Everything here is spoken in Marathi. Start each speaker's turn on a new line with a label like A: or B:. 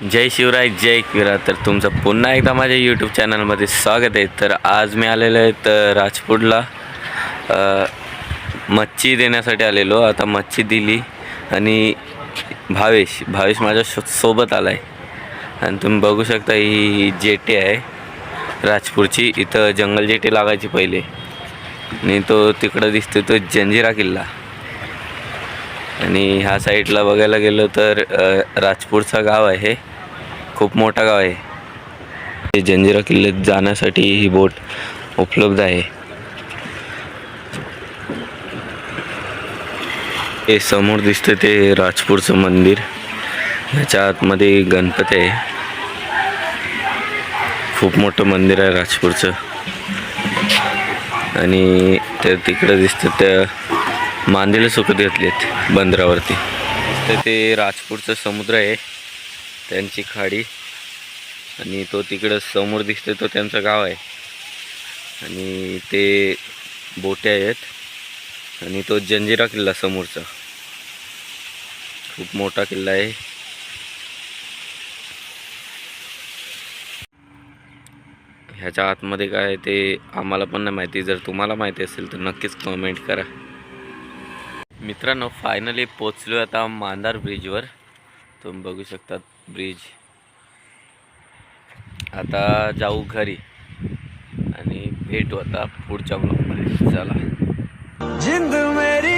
A: जय शिवराय जय किरा. तर तुमचं पुन्हा एकदा माझ्या यूट्यूब चॅनलमध्ये स्वागत आहे. तर आज मी आलेलो आहे तर राजपूरला. मच्छी देण्यासाठी आलेलो. आता मच्छी दिली आणि भावेश भावेश माझ्या शो सोबत आला आहे आणि तुम्ही बघू शकता ही जेटी आहे. राजपूरची इथं जंगल जेटी लागायची पहिले. आणि तो तिकडं दिसतो तो जंजिरा किल्ला. आणि ह्या साईडला बघायला गेलो तर राजपूरचा गाव आहे. खूप मोठा गाव आहे. ते जंजिरा किल्ल्यात जाण्यासाठी ही बोट उपलब्ध आहे. हे समोर दिसतं ते राजपूरचं मंदिर. ह्याच्या आतमध्ये गणपती आहे. खूप मोठं मंदिर आहे राजपूरचं. आणि ते तिकडं दिसतं त्या मांदेला सुकत घेतलेत बंदरावरती. तर ते राजपूरचं समुद्र आहे त्यांची खाडी. आणि तो तिकडं समोर दिसते तो त्यांचं गाव आहे. आणि ते बोट्या आहेत. आणि तो जंजिरा किल्ला समोरचा. खूप मोठा किल्ला आहे. ह्याच्या आतमध्ये काय आहे ते आम्हाला पण नाही माहिती. जर तुम्हाला माहिती असेल तर नक्कीच कमेंट करा. मित्रांनो फायनली पोचलो आता मांदार ब्रिजवर तुम्ही बघू शकता ब्रिज आता जाऊ घरी. आणि भेटू आता पुढच्या ब्लॉकमध्ये चला.
B: जिंद मेरी